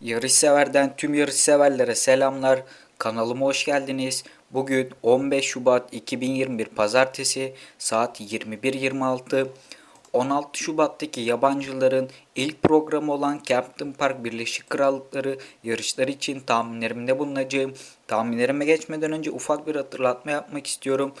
Yarış severden tüm yarış severlere selamlar. Kanalıma hoş geldiniz. Bugün 15 Şubat 2021 Pazartesi saat 21.26. 16 Şubat'taki yabancıların ilk programı olan Captain Park Birleşik Krallıkları yarışları için tahminlerimde bulunacağım. Tahminlerime geçmeden önce ufak bir hatırlatma yapmak istiyorum.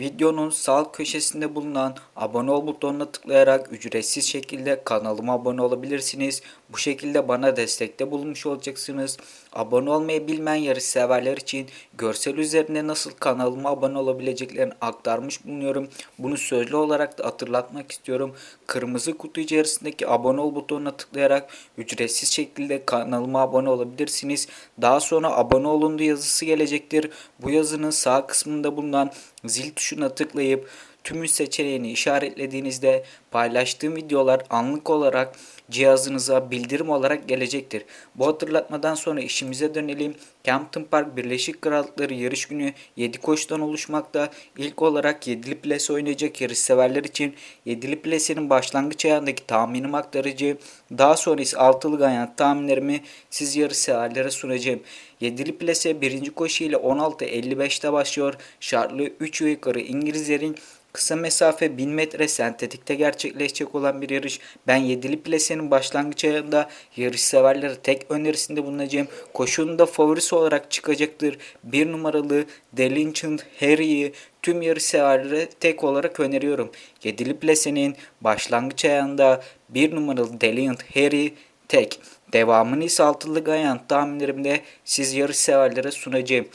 Videonun sağ köşesinde bulunan abone ol butonuna tıklayarak ücretsiz şekilde kanalıma abone olabilirsiniz. Bu şekilde bana destekte bulunmuş olacaksınız. Abone olmayı bilmeyen yarış severler için görsel üzerinde nasıl kanalıma abone olabileceklerini aktarmış bulunuyorum. Bunu sözlü olarak da hatırlatmak istiyorum. Kırmızı kutu içerisindeki abone ol butonuna tıklayarak ücretsiz şekilde kanalıma abone olabilirsiniz. Daha sonra abone olundu yazısı gelecektir. Bu yazının sağ kısmında bulunan zil tuşuna tıklayıp tümü seçeneğini işaretlediğinizde paylaştığım videolar anlık olarak cihazınıza bildirim olarak gelecektir. Bu hatırlatmadan sonra işimize dönelim. Campton Park Birleşik Krallıkları yarış günü 7 koşudan oluşmakta. İlk olarak 7'li plase oynayacak yarış severler için 7'li plasenin başlangıç ayağındaki tahminimi aktarıcı. Daha sonra ise 6'lı ganyan tahminlerimi siz yarış severlere sunacağım. 7'li plase birinci koşu ile 16.55'te başlıyor. Şartlı 3 ve yukarı İngilizlerin Kısa mesafe 1000 metre sentetikte gerçekleşecek olan bir yarış. Ben 7'li plasenin başlangıç ayında yarış severlere tek önerisinde bulunacağım. Koşunun da favorisi olarak çıkacaktır. Bir numaralı Delinchant Harry'i tüm yarış severlere tek olarak öneriyorum. 7'li plasenin başlangıç ayında bir numaralı Delinchant Harry tek. Devamını ise altılı Gayan tahminlerimde siz yarış severlere sunacağım.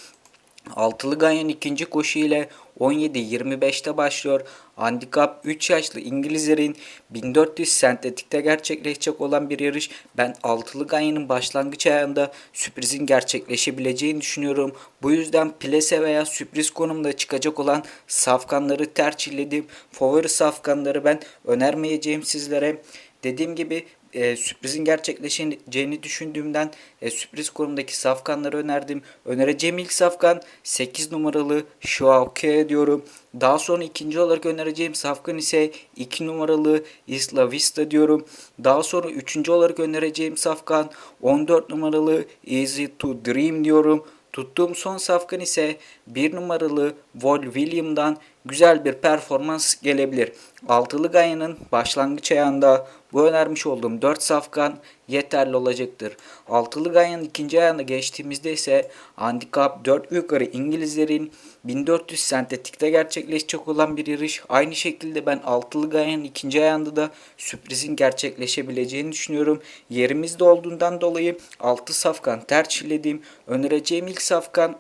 Altılı Ganyan ikinci koşu ile 17-25'te başlıyor. Handikap 3 yaşlı İngilizlerin 1400 sentetikte gerçekleşecek olan bir yarış. Ben altılı Ganyan'ın başlangıç ayağında sürprizin gerçekleşebileceğini düşünüyorum. Bu yüzden plase veya sürpriz konumda çıkacak olan safkanları tercihledim. Favori safkanları ben önermeyeceğim sizlere. Dediğim gibi e, sürprizin gerçekleşeceğini düşündüğümden e, sürpriz konumdaki safkanları önerdim. Önereceğim ilk safkan 8 numaralı Shuauke diyorum. Daha sonra ikinci olarak önereceğim safkan ise 2 numaralı Isla Vista diyorum. Daha sonra üçüncü olarak önereceğim safkan 14 numaralı Easy to Dream diyorum. Tuttuğum son safkan ise bir numaralı Vol William'dan güzel bir performans gelebilir. Altılı Gaya'nın başlangıç ayağında bu önermiş olduğum 4 safkan yeterli olacaktır. Altılı Gaya'nın ikinci ayağına geçtiğimizde ise handikap 4 yukarı İngilizlerin 1400 sentetikte gerçekleşecek olan bir yarış. Aynı şekilde ben Altılı Gaya'nın ikinci ayağında da sürprizin gerçekleşebileceğini düşünüyorum. Yerimizde olduğundan dolayı 6 safkan tercihledim. Önereceğim ilk safkan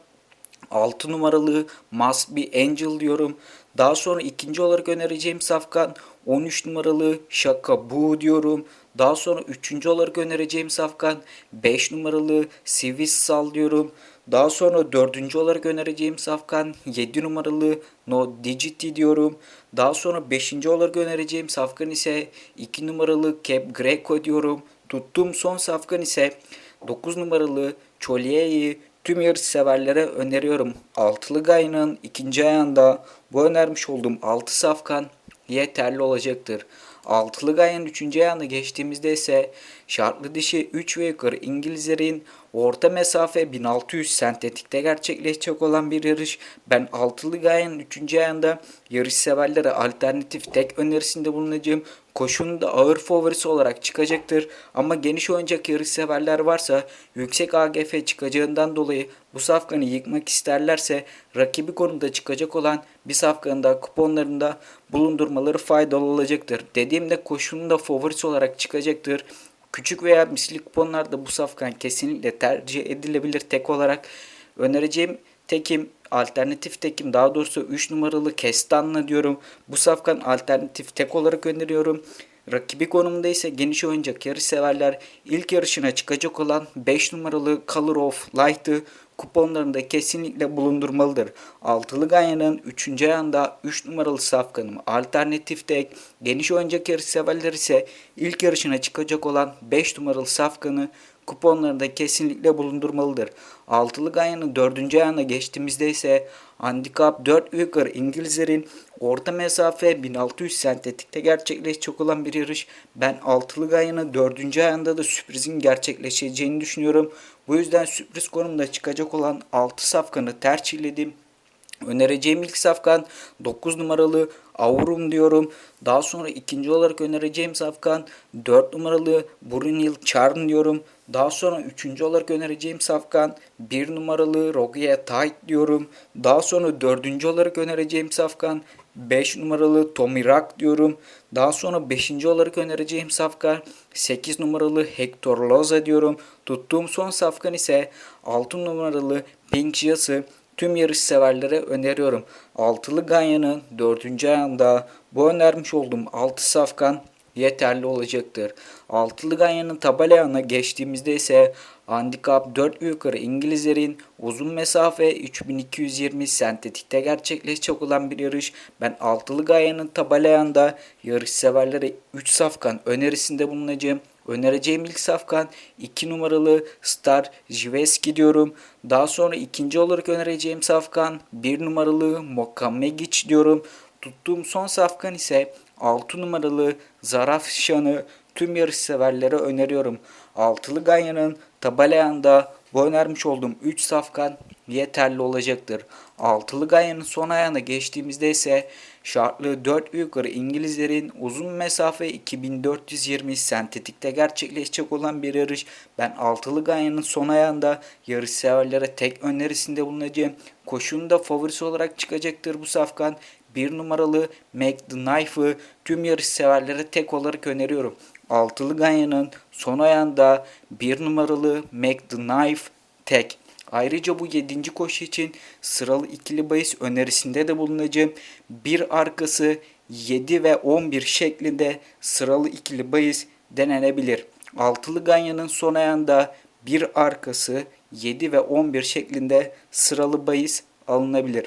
6 numaralı Must Be Angel diyorum. Daha sonra ikinci olarak önereceğim safkan 13 numaralı Şaka Bu diyorum. Daha sonra üçüncü olarak önereceğim safkan 5 numaralı Sivis Sal diyorum. Daha sonra dördüncü olarak önereceğim safkan 7 numaralı No Digiti diyorum. Daha sonra beşinci olarak önereceğim safkan ise 2 numaralı Cap Greco diyorum. Tuttuğum son safkan ise 9 numaralı Cholie'yi tüm yarış severlere öneriyorum. Altılı Gay'ın ikinci ayağında bu önermiş olduğum 6 safkan yeterli olacaktır. Altılı Gay'ın 3. ayağına geçtiğimizde ise şartlı dişi 3 ve yukarı İngilizlerin orta mesafe 1600 sentetikte gerçekleşecek olan bir yarış. Ben Altılı Gay'ın 3. ayağında yarış severlere alternatif tek önerisinde bulunacağım. Koşunun da ağır favorisi olarak çıkacaktır. Ama geniş oynayacak yarış severler varsa yüksek AGF çıkacağından dolayı bu safkanı yıkmak isterlerse rakibi konumda çıkacak olan bir safkanı da kuponlarında bulundurmaları faydalı olacaktır. Dediğimde koşunun da favorisi olarak çıkacaktır. Küçük veya misli kuponlarda bu safkan kesinlikle tercih edilebilir tek olarak. Önereceğim tekim alternatif tekim daha doğrusu 3 numaralı Kestan'la diyorum. Bu safkan alternatif tek olarak öneriyorum. Rakibi konumunda ise geniş oynayacak yarış severler ilk yarışına çıkacak olan 5 numaralı Color of Light'ı kuponlarında kesinlikle bulundurmalıdır. Altılı Ganyan'ın 3. ayağında 3 numaralı safkanım alternatif tek geniş oynayacak yarış severler ise ilk yarışına çıkacak olan 5 numaralı safkanı kuponlarını da kesinlikle bulundurmalıdır. Altılı Ganyan'ın dördüncü ayağına geçtiğimizde ise Handikap 4 yukarı İngilizlerin orta mesafe 1600 sentetikte gerçekleşecek olan bir yarış. Ben altılı Ganyan'ın dördüncü ayağında da sürprizin gerçekleşeceğini düşünüyorum. Bu yüzden sürpriz konumda çıkacak olan 6 safkanı tercihledim. Önereceğim ilk safkan 9 numaralı Aurum diyorum. Daha sonra ikinci olarak önereceğim safkan 4 numaralı Brunil Charm diyorum. Daha sonra üçüncü olarak önereceğim safkan 1 numaralı Rogia Tight diyorum. Daha sonra dördüncü olarak önereceğim safkan 5 numaralı Tommy Rock diyorum. Daha sonra 5. olarak önereceğim safkan 8 numaralı Hector Loza diyorum. Tuttuğum son safkan ise 6 numaralı Pink Jaz'ı tüm yarış severlere öneriyorum. Altılı Ganyan'ın 4. ayağında bu önermiş olduğum 6 safkan yeterli olacaktır. Altılı Ganyan'ın tabela ayağına geçtiğimizde ise handikap 4 yukarı İngilizlerin uzun mesafe 3220 sentetikte gerçekleşecek olan bir yarış. Ben Altılı Ganyan'ın tabela ayağında yarış severlere 3 safkan önerisinde bulunacağım. Önereceğim ilk safkan 2 numaralı Star Jiveski diyorum. Daha sonra ikinci olarak önereceğim safkan 1 numaralı Mokamegic diyorum. Tuttuğum son safkan ise 6 numaralı Zaraf Şan'ı tüm yarış severlere öneriyorum. Altılı Ganyan'ın tabelayanda bu önermiş olduğum 3 safkan yeterli olacaktır. Altılı Ganyan'ın son ayağına geçtiğimizde ise şartlı 4 yukarı İngilizlerin uzun mesafe 2420 sentetikte gerçekleşecek olan bir yarış. Ben Altılı Ganyan'ın son ayağında yarış severlere tek önerisinde bulunacağım. Koşunun da favorisi olarak çıkacaktır bu safkan. Bir numaralı Make the Knife'ı tüm yarış severlere tek olarak öneriyorum. Altılı Ganyan'ın son ayağında bir numaralı Make the Knife tek. Ayrıca bu 7. koşu için sıralı ikili bahis önerisinde de bulunacağım. Bir arkası 7 ve 11 şeklinde sıralı ikili bahis denenebilir. Altılı Ganyan'ın son ayağında bir arkası 7 ve 11 şeklinde sıralı bahis alınabilir.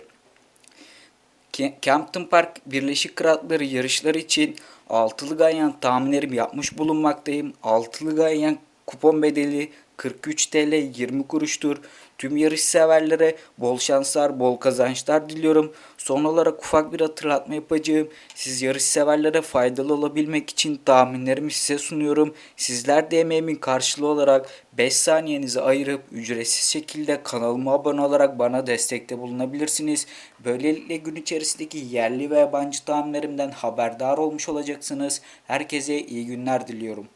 Campton Park Birleşik Krallıkları yarışları için altılı ganyan tahminlerimi yapmış bulunmaktayım. Altılı ganyan kupon bedeli 43 TL 20 kuruştur. Tüm yarış severlere bol şanslar, bol kazançlar diliyorum. Son olarak ufak bir hatırlatma yapacağım. Siz yarış severlere faydalı olabilmek için tahminlerimi size sunuyorum. Sizler de emeğimin karşılığı olarak 5 saniyenizi ayırıp ücretsiz şekilde kanalıma abone olarak bana destekte bulunabilirsiniz. Böylelikle gün içerisindeki yerli ve yabancı tahminlerimden haberdar olmuş olacaksınız. Herkese iyi günler diliyorum.